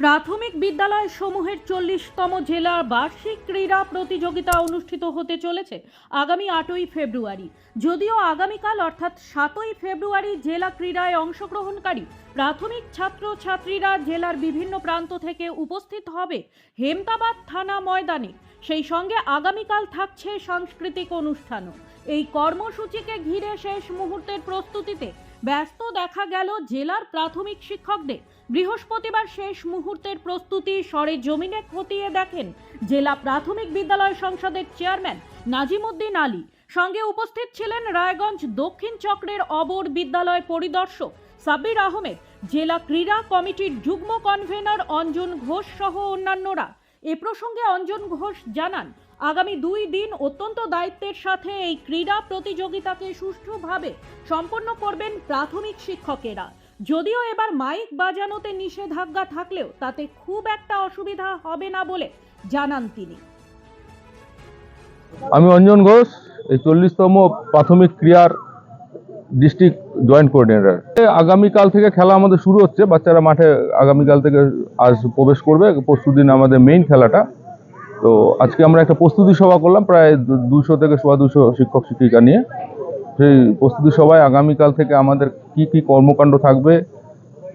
প্রাথমিক বিদ্যালয় সমূহের চল্লিশতম জেলা বার্ষিক ক্রীড়া প্রতিযোগিতা অনুষ্ঠিত হতে চলেছে আগামী আটই ফেব্রুয়ারি। যদিও আগামীকাল অর্থাৎ সাতই ফেব্রুয়ারি জেলা ক্রীড়ায় অংশগ্রহণকারী প্রাথমিক ছাত্র ছাত্রীরা জেলার বিভিন্ন প্রান্ত থেকে উপস্থিত হবে হেমতাবাদ থানা ময়দানে। সেই সঙ্গে আগামীকাল থাকছে সাংস্কৃতিক অনুষ্ঠানও। এই কর্মসূচিকে ঘিরে শেষ মুহূর্তের প্রস্তুতিতে ব্যস্ত দেখা গেল জেলার প্রাথমিক শিক্ষকদের। বৃহস্পতিবার শেষ মুহূর্তের প্রস্তুতি সরে জমিনে খতিয়ে দেখেন জেলা প্রাথমিক বিদ্যালয় সংসদের চেয়ারম্যান নাজিমুদ্দিন আলী। সঙ্গে উপস্থিত ছিলেন রায়গঞ্জ দক্ষিণ চক্রের অবর বিদ্যালয় পরিদর্শক সাব্বির আহমেদ, জেলা ক্রীড়া কমিটির যুগ্ম কনভেনর অঞ্জন ঘোষ সহ অন্যান্যরা। এ প্রসঙ্গে অঞ্জন ঘোষ জানান আগামী দুই দিন অত্যন্ত দায়িত্বের সাথে এই ক্রীড়া প্রতিযোগিতাকে সুষ্ঠুভাবে সম্পন্ন করবেন প্রাথমিক শিক্ষকেরা। যদিও এবার মাইক বাজানোতে নিষেধাজ্ঞা থাকলেও তাতে খুব একটা অসুবিধা হবে না বলে জানান তিনি। আমি অঞ্জন ঘোষ, এই চল্লিশতম প্রাথমিক ক্রিয়ার ডিস্ট্রিক্ট জয়েন্ট কোঅর্ডিনেটর। আগামীকাল থেকে খেলা আমাদের শুরু হচ্ছে, বাচ্চারা মাঠে আগামীকাল থেকে আজ প্রবেশ করবে। পরশু আমাদের মেইন খেলাটা। তো আজকে আমরা একটা প্রস্তুতি সভা করলাম প্রায় দুশো থেকে সোয়া দুশো শিক্ষক শিক্ষিকা নিয়ে। সেই প্রস্তুতি সভায় আগামীকাল থেকে আমাদের কি কি কর্মকাণ্ড থাকবে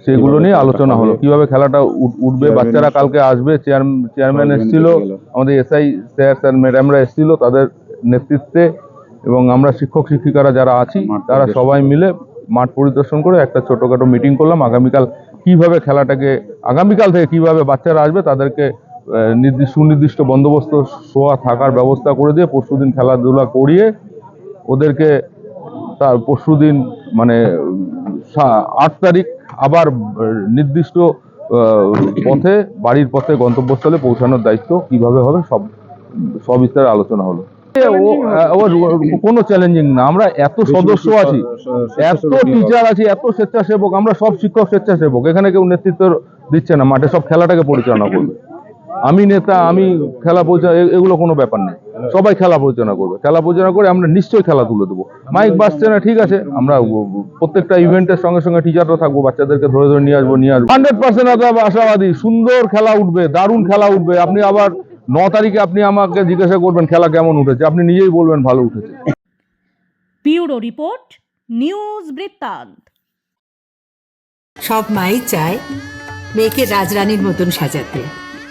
সেগুলো নিয়ে আলোচনা হলো। কীভাবে খেলাটা উঠবে? বাচ্চারা কালকে আসবে চেয়ার চেয়ারম্যান এসেছিল আমাদের এসআই স্যার স্যার ম্যাডামরা এসেছিল তাদের নেতৃত্বে এবং আমরা শিক্ষক শিক্ষিকারা যারা আছি তারা সবাই মিলে মাঠ পরিদর্শন করে একটা ছোটোখাটো মিটিং করলাম। আগামীকাল কীভাবে খেলাটাকে আগামীকাল থেকে কীভাবে বাচ্চারা আসবে তাদেরকে সুনির্দিষ্ট বন্দোবস্ত শোয়া থাকার ব্যবস্থা করে দিয়ে পরশুদিন খেলাধুলা করিয়ে ওদেরকে তার পরশুদিন মানে আট তারিখ আবার নির্দিষ্ট পথে বাড়ির পথে গন্তব্যস্থলে পৌঁছানোর দায়িত্ব কীভাবে হবে সব সবিস্তারে আলোচনা হলো। কোনো চ্যালেঞ্জিং না। আমরা এত সদস্য আছি এত টিচার আছি এত স্বেচ্ছাসেবক আমরা সব শিক্ষক স্বেচ্ছাসেবক এখানে কেউ নেতৃত্ব দিচ্ছে না মাঠে সব খেলাটাকে পরিচালনা করবে। আমি নেতা আমি খেলা পরিচালনা এগুলো কোনো ব্যাপার নেই সবাই খেলা পরিচালনা করবে। খেলা পরিচালনা করে আমরা নিশ্চয়ই খেলা তুলে দেবো। মাইক বাজছে না ঠিক আছে। আমরা প্রত্যেকটা ইভেন্টের সঙ্গে সঙ্গে টিচাররা থাকব বাচ্চাদেরকে ধরে ধরে নিয়ে আসব নিয়ে আসব। হান্ড্রেড পার্সেন্ট আশাবাদী। সুন্দর খেলা উঠবে দারুণ খেলা উঠবে। আপনি আবার ন তারিখে আপনি আমাকে জিজ্ঞাসা করবেন খেলা কেমন উঠেছে? আপনি নিজেই বলবেন ভালো উঠেছে। ব্যুরো রিপোর্ট নিউজ বৃত্তান্ত। সব মাই চায় মেয়েকে রাজরানীর মতন সাজাতে।